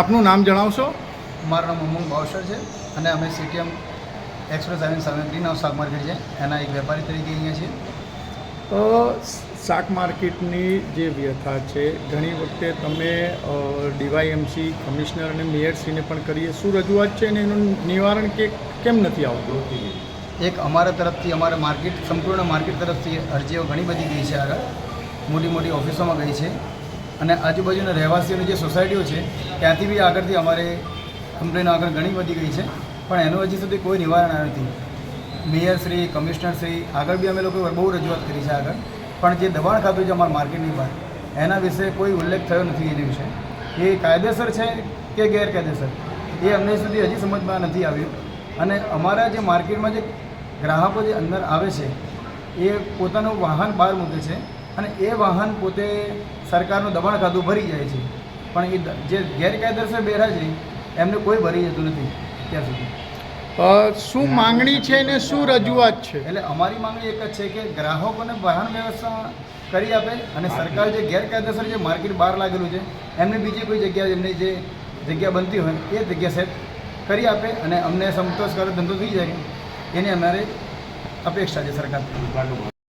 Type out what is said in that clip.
આપનું નામ જણાવશો? મારું નામ ઉમંગ ભાવસર છે અને અમે સીટીએમ એક્સપ્રેસ આવીને સામે ગ્રીન હાઉસ શાક માર્કેટ છે. એના એક વેપારી તરીકે અહીંયા છીએ. તો શાક માર્કેટની જે વ્યથા છે ઘણી વખતે તમે ડીવાયએમસી કમિશનર અને મેયરશ્રીને પણ કરીએ. શું રજૂઆત છે અને એનું નિવારણ કે કેમ નથી આવતું એક અમારા તરફથી, અમારા માર્કેટ, સંપૂર્ણ માર્કેટ તરફથી અરજીઓ ઘણી બધી ગઈ છે આગળ. મોટી મોટી ઓફિસોમાં ગઈ છે. અને આજુબાજુના રહેવાસીઓની જે સોસાયટીઓ છે, ત્યાંથી બી આગળથી અમારે કમ્પ્લેન આગળ ઘણી વધી ગઈ છે. પણ એનું હજી સુધી કોઈ નિવારણ આવ્યું નથી. મેયરશ્રી કમિશનરશ્રી આગળ બી અમે લોકોએ બહુ રજૂઆત કરી છે આગળ. પણ જે દબાણ ખાતું છે અમારા માર્કેટની બહાર, એના વિશે કોઈ ઉલ્લેખ થયો નથી એની વિશે એ કાયદેસર છે કે ગેરકાયદેસર? એ અમને સુધી હજી સમજમાં નથી આવ્યું. અને અમારા જે માર્કેટમાં જે ગ્રાહકો જે અંદર આવે છે એ પોતાનું વાહન બહાર મૂકે છે અને એ વાહન પોતે સરકારનું દબાણ ખાતું ભરી જાય છે. પણ એ જે ગેરકાયદેસર બેરા છે એમને કોઈ ભરી જતું નથી ત્યાં સુધી. શું માંગણી છે ને શું રજૂઆત છે? એટલે અમારી માંગણી એક જ છે કે ગ્રાહકોને વાહન વ્યવસ્થા કરી આપે અને સરકાર જે ગેરકાયદેસર જે માર્કેટ બહાર લાગેલું છે એમને બીજી કોઈ જગ્યા એમની જે જગ્યા બનતી હોય એ જગ્યા સેટ કરી આપે અને અમને સંતોષકારક ધંધો થઈ જાય એની અમારે અપેક્ષા છે સરકાર